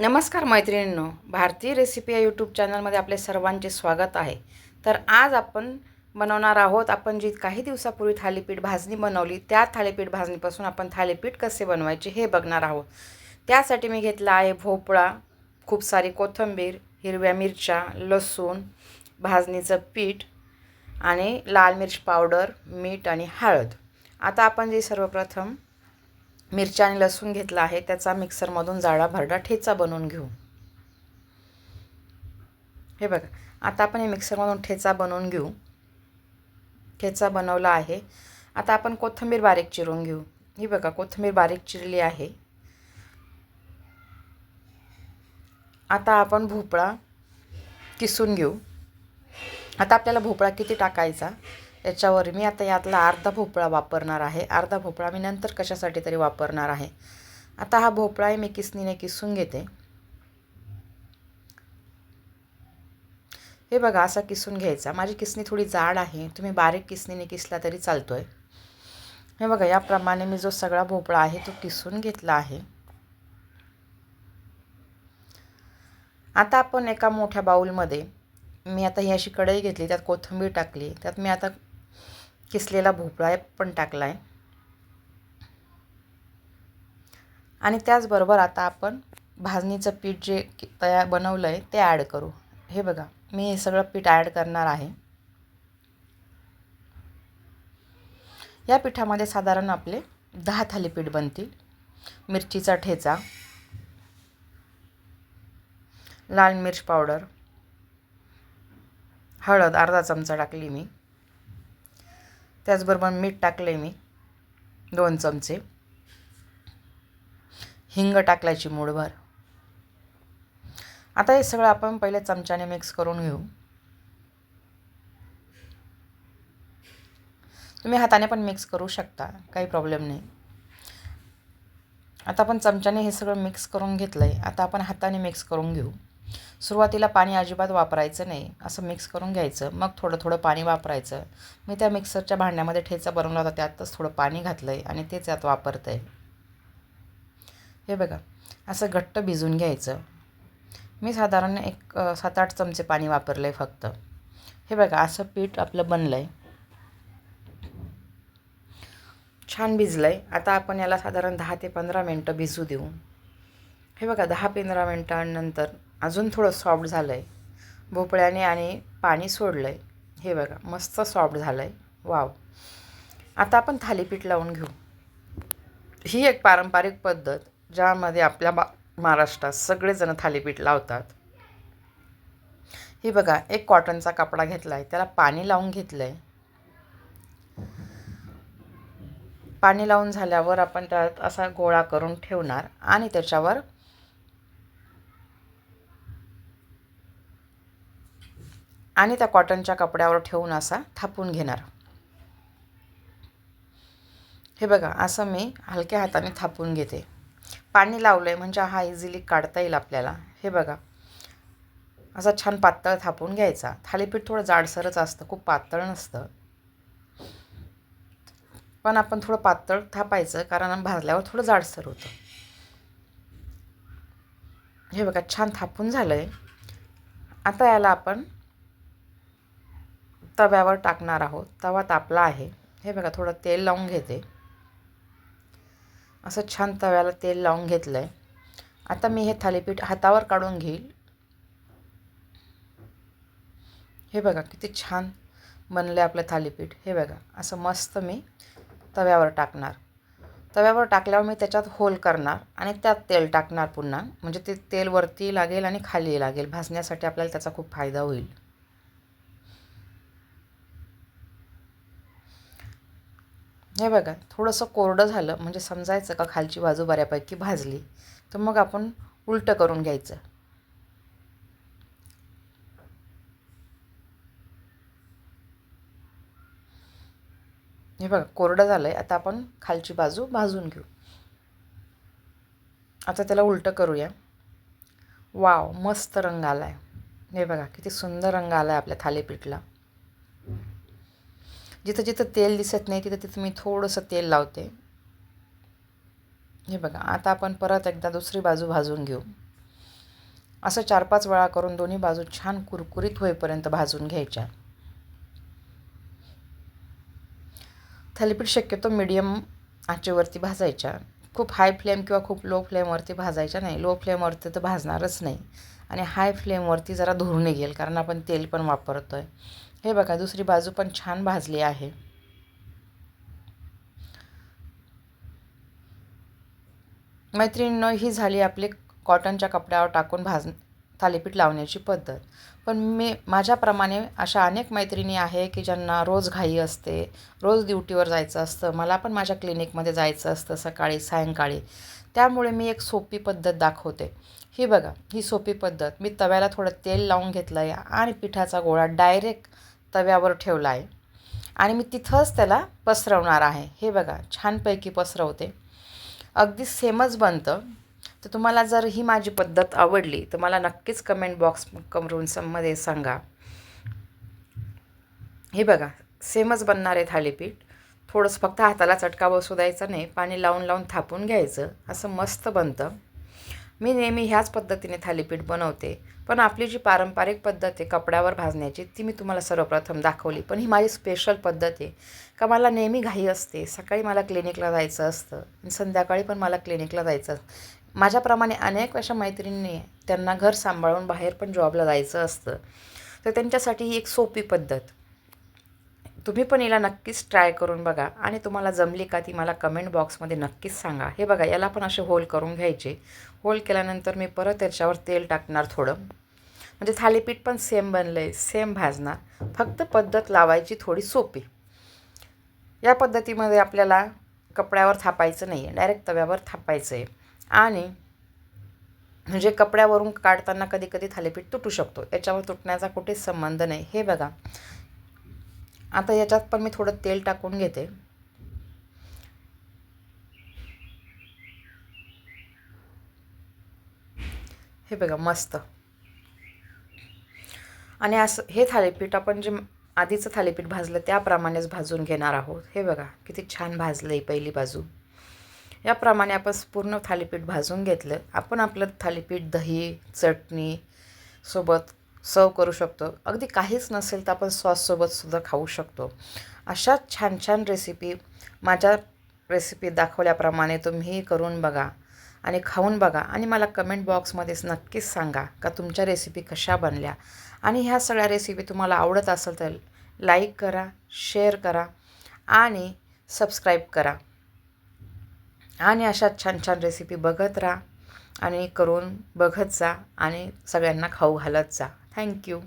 नमस्कार मैत्रिणींनो भारतीय रेसिपी या यूट्यूब चॅनलमध्ये आपले सर्वांचे स्वागत आहे. तर आज आपण बनवणार आहोत आपण जी काही दिवसापूर्वी थालीपीठ भाजणी बनवली त्या थालीपीठ भाजणीपासून आपण थालीपीठ कसे बनवायचे हे बघणार आहोत. त्यासाठी मी घेतला आहे भोपळा खूप सारी कोथिंबीर हिरव्या मिरच्या लसूण भाजणीचं पीठ आणि लाल मिर्च पावडर मीठ आणि हळद. आता आपण जे सर्वप्रथम मिरच्या आणि लसूण घेतला आहे त्याचा मिक्सरमधून जाडा भरडा ठेचा बनवून घेऊ. हे बघा आता आपण हे मिक्सरमधून ठेचा बनवून घेऊ. ठेचा बनवला आहे. आता आपण कोथिंबीर बारीक चिरून घेऊ. ही बघा कोथिंबीर बारीक चिरली आहे. आता आपण भोपळा किसून घेऊ. आता आपल्याला भोपळा किती टाकायचा? याच्यावर मी आता यातला अर्धा भोपळा वापरणार आहे. अर्धा भोपळा मी नंतर कशासाठी तरी वापरणार आहे. आता हा भोपळाही मी किसनीने किसून घेते. हे बघा असा किसून घ्यायचा. माझी किसणी थोडी जाड आहे. तुम्ही बारीक किसनीने किसला तरी चालतो आहे हे बघा याप्रमाणे मी जो सगळा भोपळा आहे तो किसून घेतला आहे. आता आपण एका मोठ्या बाऊलमध्ये मी आता ही अशी कढई घेतली त्यात कोथिंबीर टाकली त्यात मी आता किसलेला भोपळा पण टाकला आहे आणि त्याचबरोबर आता आपण भाजणीचं पीठ जे तयार बनवलं आहे ते ॲड करू. हे बघा मी हे सगळं पीठ ॲड करणार आहे. या पिठामध्ये साधारण आपले दहा थालीपीठ बनतील. मिरचीचा ठेचा लाल मिर्च पावडर हळद अर्धा चमचा टाकली मी. त्याचबरोबर मीठ टाकलं आहे मी दोन चमचे. हिंग टाकल्याची मूळभर आता हे सगळं आपण पहिले चमच्याने मिक्स करून घेऊ. तुम्ही हाताने पण मिक्स करू शकता काही प्रॉब्लेम नाही. आता आपण चमच्याने हे सगळं मिक्स करून घेतलं आहे आता आपण हाताने मिक्स करून घेऊ. सुरुवातीला पाणी अजिबात वापरायचं नाही. असं मिक्स करून घ्यायचं. मग थोडं थोडं पाणी वापरायचं. मी त्या मिक्सरच्या भांड्यामध्ये ठेचा बनवला होता. त्यातच थोडं पाणी घातलं आहे आणि तेच यात वापरतं आहे हे बघा. असं घट्ट भिजून घ्यायचं. मी साधारण एक सात आठ चमचे पाणी वापरलं आहे फक्त. हे बघा असं पीठ आपलं बनलं आहे छान भिजलं आहे आता आपण याला साधारण दहा ते पंधरा मिनटं भिजू देऊ. हे बघा दहा पंधरा मिनटांनंतर अजून थोडं सॉफ्ट झालं आहे भोपळ्याने आणि पाणी सोडलं आहे हे बघा मस्त सॉफ्ट झालं आहे वाव आता आपण थालीपीठ लावून घेऊ. ही एक पारंपरिक पद्धत ज्यामध्ये आपल्या बा महाराष्ट्रात सगळेजण थालीपीठ लावतात. ही बघा एक कॉटनचा कपडा घेतला आहे त्याला पाणी लावून घेतलं आहे पाणी लावून झाल्यावर आपण त्यात असा गोळा करून ठेवणार आणि त्याच्यावर आणि त्या कॉटनच्या कपड्यावर ठेवून असा थापून घेणार. हे बघा असं मी हलक्या हाताने थापून घेते. पाणी लावलं आहे म्हणजे हा इझिली काढता येईल आपल्याला. हे बघा असा छान पातळ थापून घ्यायचा. थालीपीठ थोडं जाडसरच असतं खूप पातळ नसतं. पण आपण थोडं पातळ थापायचं कारण भाजल्यावर थोडं जाडसर होतं. हे बघा छान थापून झालं आहे आता याला आपण तव्यावर टाकणार आहोत. तवा तापला आहे. हे बघा थोडं तेल लावून घेते. असं छान तव्याला तेल लावून घेतलं आहे आता मी हे थालीपीठ हातावर काढून घेईल. हे बघा किती छान बनलं आहे आपलं थालीपीठ. हे बघा असं मस्त मी तव्यावर टाकणार. तव्यावर टाकल्यावर मी त्याच्यात होल करणार आणि त्यात तेल टाकणार पुन्हा. म्हणजे ते तेल वरती लागेल आणि खाली लागेल. भाजण्यासाठी आपल्याला त्याचा खूप फायदा होईल. हे बघा थोडंसं कोरडं झालं म्हणजे समजायचं का खालची बाजू बऱ्यापैकी भाजली तर मग आपण उलटं करून घ्यायचं. हे बघा कोरडं झालं आहे आता आपण खालची बाजू भाजून घेऊ. आता त्याला उलटं करूया. वाव मस्त रंग आला आहे हे बघा किती सुंदर रंग आला आहे आपल्या थालीपीठला. जिथं जिथं तेल दिसत नाही तिथं तिथं मी थोडंसं तेल लावते. हे बघा आता आपण परत एकदा दुसरी बाजू भाजून घेऊ. असं चार पाच वेळा करून दोन्ही बाजू छान कुरकुरीत होईपर्यंत भाजून घ्यायच्या. थालीपीठ शक्यतो मिडियम आचेवरती भाजायच्या. खूप हाय फ्लेम किंवा खूप लो फ्लेमवरती भाजायच्या नाही. लो फ्लेमवरती तर भाजणारच नाही. आणि हाय फ्लेमवरती जरा धुरून निघेल कारण आपण तेल पण वापरतो आहे हे बघा दुसरी बाजू पण छान भाजली आहे. मैत्रिणीनं ही झाली आपली कॉटनच्या कपड्यावर टाकून भाज थालीपीठ लावण्याची पद्धत. पण मी माझ्याप्रमाणे अशा अनेक मैत्रिणी आहे की ज्यांना रोज घाई असते रोज ड्युटीवर जायचं असतं मला पण माझ्या क्लिनिकमध्ये जायचं असतं सकाळी सायंकाळी. त्यामुळे मी एक सोपी पद्धत दाखवते. ही बघा ही सोपी पद्धत. मी तव्याला थोडं तेल लावून घेतलं आहे आणि पिठाचा गोळा डायरेक्ट तव्यावर ठेवला आहे. आणि मी तिथंच त्याला पसरवणार आहे. हे बघा छानपैकी पसरवते. अगदी सेमच बनतं. तर तुम्हाला जर ही माझी पद्धत आवडली तर मला नक्कीच कमेंट बॉक्स करून मध्ये सांगा. हे बघा सेमच बनणार आहे थालीपीठ. थोडंसं फक्त हाताला चटका बसू द्यायचा नाही पाणी लावून लावून थापून घ्यायचं. असं मस्त बनतं. मी नेहमी ह्याच पद्धतीने थालीपीठ बनवते. पण आपली जी पारंपरिक पद्धत आहे कपड्यावर भाजण्याची ती मी तुम्हाला सर्वप्रथम दाखवली. पण ही माझी स्पेशल पद्धत आहे. का मला नेहमी घाई असते. सकाळी मला क्लिनिकला जायचं असतं. आणि संध्याकाळी पण मला क्लिनिकला जायचं असतं. माझ्याप्रमाणे अनेक अशा मैत्रिणींनी त्यांना घर सांभाळून बाहेर पण जॉबला जायचं असतं. तर त्यांच्यासाठी ही एक सोपी पद्धत. तुम्ही पण याला नक्कीच ट्राय करून बघा. आणि तुम्हाला जमली का ती मला कमेंट बॉक्समध्ये नक्कीच सांगा. हे बघा याला पण असे होल करून घ्यायचे. होल केल्यानंतर मी परत त्याच्यावर तेल टाकणार थोडं. म्हणजे थालीपीठ पण सेम बनलं आहे सेम भाजणार. फक्त पद्धत लावायची थोडी सोपी. या पद्धतीमध्ये आपल्याला कपड्यावर थापायचं नाही आहे डायरेक्ट तव्यावर थापायचं आहे आणि म्हणजे कपड्यावरून काढताना कधी कधी थालीपीठ तुटू शकतो. याच्यावर तुटण्याचा कुठेच संबंध नाही. हे बघा. आता याच्यात पण मी थोडं तेल टाकून घेते. हे बघा मस्त. आणि असं हे थालीपीठ आपण जे आधीचं थालीपीठ भाजलं त्याप्रमाणेच भाजून घेणार आहोत. हे बघा किती छान भाजलं आहे पहिली बाजू. याप्रमाणे आपण पूर्ण थालीपीठ भाजून घेतलं. आपण आपलं थालीपीठ दही चटणी सोबत सर्व करू शकतो. अगदी काहीच नसेल तर आपण सॉससोबतसुद्धा खाऊ शकतो. अशा छान छान रेसिपी माझ्या रेसिपी दाखवल्याप्रमाणे तुम्ही करून बघा आणि खाऊन बघा आणि मला कमेंट बॉक्समध्येच नक्कीच सांगा का तुमच्या रेसिपी कशा बनल्या. आणि ह्या सगळ्या रेसिपी तुम्हाला आवडत असेल तर लाईक करा शेअर करा आणि सबस्क्राईब करा. आणि अशा छान छान रेसिपी बघत राहा आणि करून बघत जा आणि सगळ्यांना खाऊ घालत जा. थँक्यू